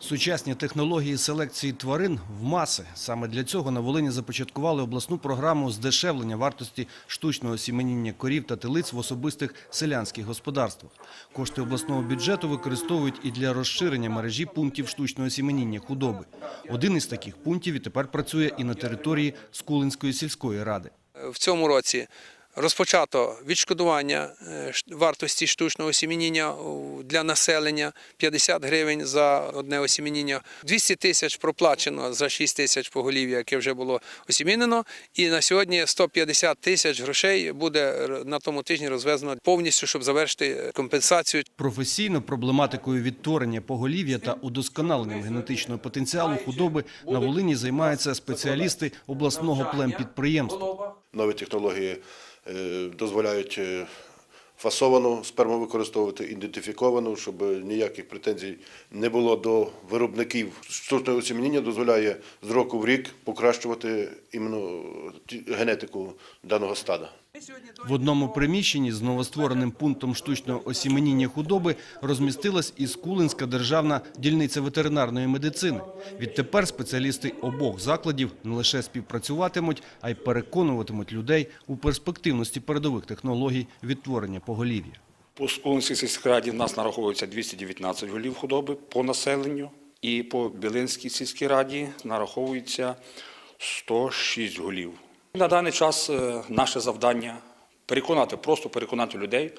Сучасні технології селекції тварин в маси. Саме для цього на Волині започаткували обласну програму здешевлення вартості штучного сіменіння корів та телиць в особистих селянських господарствах. Кошти обласного бюджету використовують і для розширення мережі пунктів штучного сіменіння худоби. Один із таких пунктів і тепер працює і на території Скулинської сільської ради. В цьому році розпочато відшкодування е, вартості штучного осіміння для населення 50 гривень за одне осіміння. 200 тисяч проплачено за 6 тисяч поголів'я, яке вже було осімінено. І на сьогодні 150 тисяч грошей буде на тому тижні розвезено повністю, щоб завершити компенсацію Професійно проблематикою відтворення поголів'я та удосконаленням генетичного потенціалу худоби на Волині займаються спеціалісти обласного племпідприємства. Нові технології е, дозволяють е, фасовану сперму використовувати, ідентифіковану, щоб ніяких претензій не було до виробників. Штучне осіміння дозволяє з року в рік покращувати іменно генетику даного стада. В одному приміщенні з новоствореним пунктом штучного осіменіння худоби розмістилась і Скулинська державна дільниця ветеринарної медицини. Відтепер спеціалісти обох закладів не лише співпрацюватимуть, а й переконуватимуть людей у перспективності передових технологій відтворення поголів'я. По Скулинській сільській раді в нас нараховується 219 голів худоби по населенню. І по Білинській сільській раді нараховується 106 голів. На даний час е, наше завдання переконати, просто переконати людей,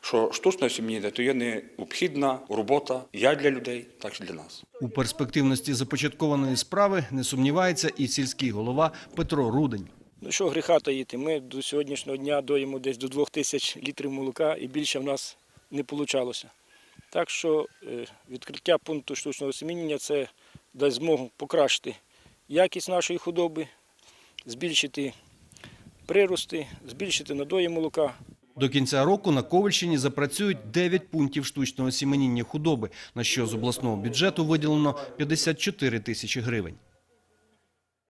що штучне осіміння – то є необхідна робота як для людей, так і для нас. У перспективності започаткованої справи не сумнівається і сільський голова Петро Рудень. Ну що гріха таїти, ми до сьогоднішнього дня доїмо десь до 2 тисяч літрів молока і більше в нас не вийшло. Так що е, відкриття пункту штучного семіння це дасть змогу покращити якість нашої худоби, збільшити прирости, збільшити надої молока. До кінця року на Ковальщині запрацюють 9 пунктів штучного сіменіння худоби, на що з обласного бюджету виділено 54 тисячі гривень.